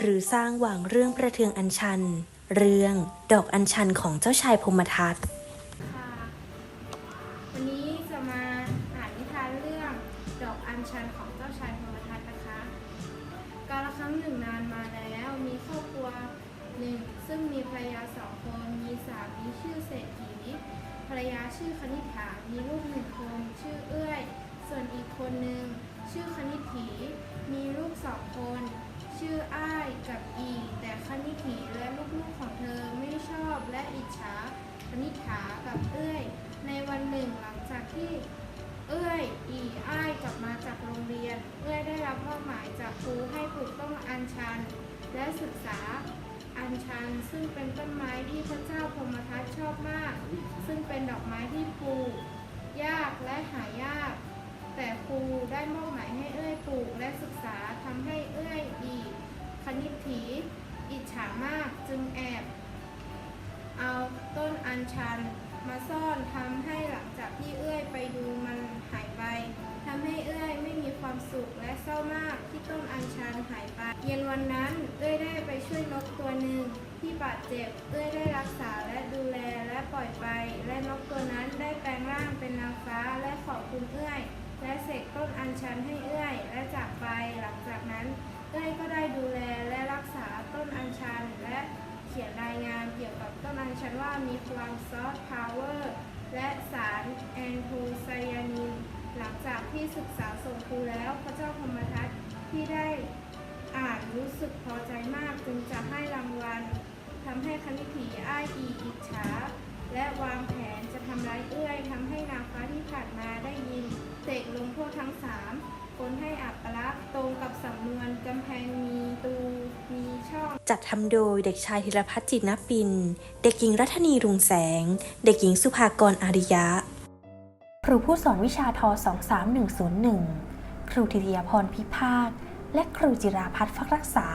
หรือสร้างหวังเรื่องประเทืองอัญชัน เรื่องดอกอัญชันของเจ้าชายพรหมทัตค่ะวันนี้จะมาอ่านนิทานเรื่องดอกอัญชันของเจ้าชายพรหมทัตนะคะ กาลครั้งหนึ่งนานมาแล้วมีครอบครัวหนึ่งซึ่งมีภรรยาสองคนมีสามีชื่อเศรษฐีภรรยาชื่อคณิษฐามีลูกหนึ่งคนชื่อเอื้อย ส่วนอีกคนหนึ่งชื่อคณิษฐีมีลูกสองคน ชื่ออ้ายกับอี แต่คณิษฐีและลูกๆของเธอไม่ชอบและอิจฉา คณิษฐากับเอื้อยในวันหนึ่งหลังจากที่เอื้อยอีอ้ายกลับมาจากโรงเรียน เอื้อยได้รับมอบหมายจากครูให้ปลูกต้นอัญชัน และศึกษาอัญชัน ซึ่งเป็นต้นไม้ที่พระเจ้าพรหมทัตชอบมาก ซึ่งเป็นดอกไม้ที่ปลูกยากและหายาก แต่ครูได้มอบหมายให้เอื้อยปลูกและศึกษาทำให้เอื้อยอีคณิตถีอิจฉามากจึงแอบ ชัน มาซ่อนทำให้หลังจากที่เอื้อยไปดูมันหายไปทำให้เอื้อยไม่มีความสุขและเศร้ามากที่ต้นอัญชันหายไป เย็นวันนั้นเอื้อยได้ไปช่วยนกตัวหนึ่งที่บาดเจ็บเอื้อยได้รักษาและดูแลและปล่อยไป และนกตัวนั้นได้แปลงร่างเป็นนางฟ้าและขอบคุณเอื้อยและเสกต้นอัญชันให้เอื้อย และจากไปหลังจากนั้น เอื้อยก็ได้ดูแลและรักษาต้นอัญชัน และเขียน รายงานเกี่ยวกับต้นอัญชันว่ามีความซอฟต์พาวเวอร์และสารแอนโทไซยานิน หลังจากที่ศึกษาส่งครูแล้วพระเจ้าพมทัตที่ได้อ่านรู้สึกพอใจมากจึงจะให้รางวัลทำให้คณิถีอ้ายอีอิจฉาและวางแผนจะทำร้ายเอื้อยทำให้นางฟ้าที่ผ่านมาได้ยินเสกลงโทษทั้งสามคนให้อัปลักตรงกับสำ จัดทำโดยเด็กชายธีรพัฒน์จิตนปิน เด็กหญิงรัตนีรุงแสง เด็กหญิงสุภากรอาริยะ ครูผู้สอนวิชาท23101 ครูธิติยาพรพิพาค และครูจิราพัฒน์ฟักรักษา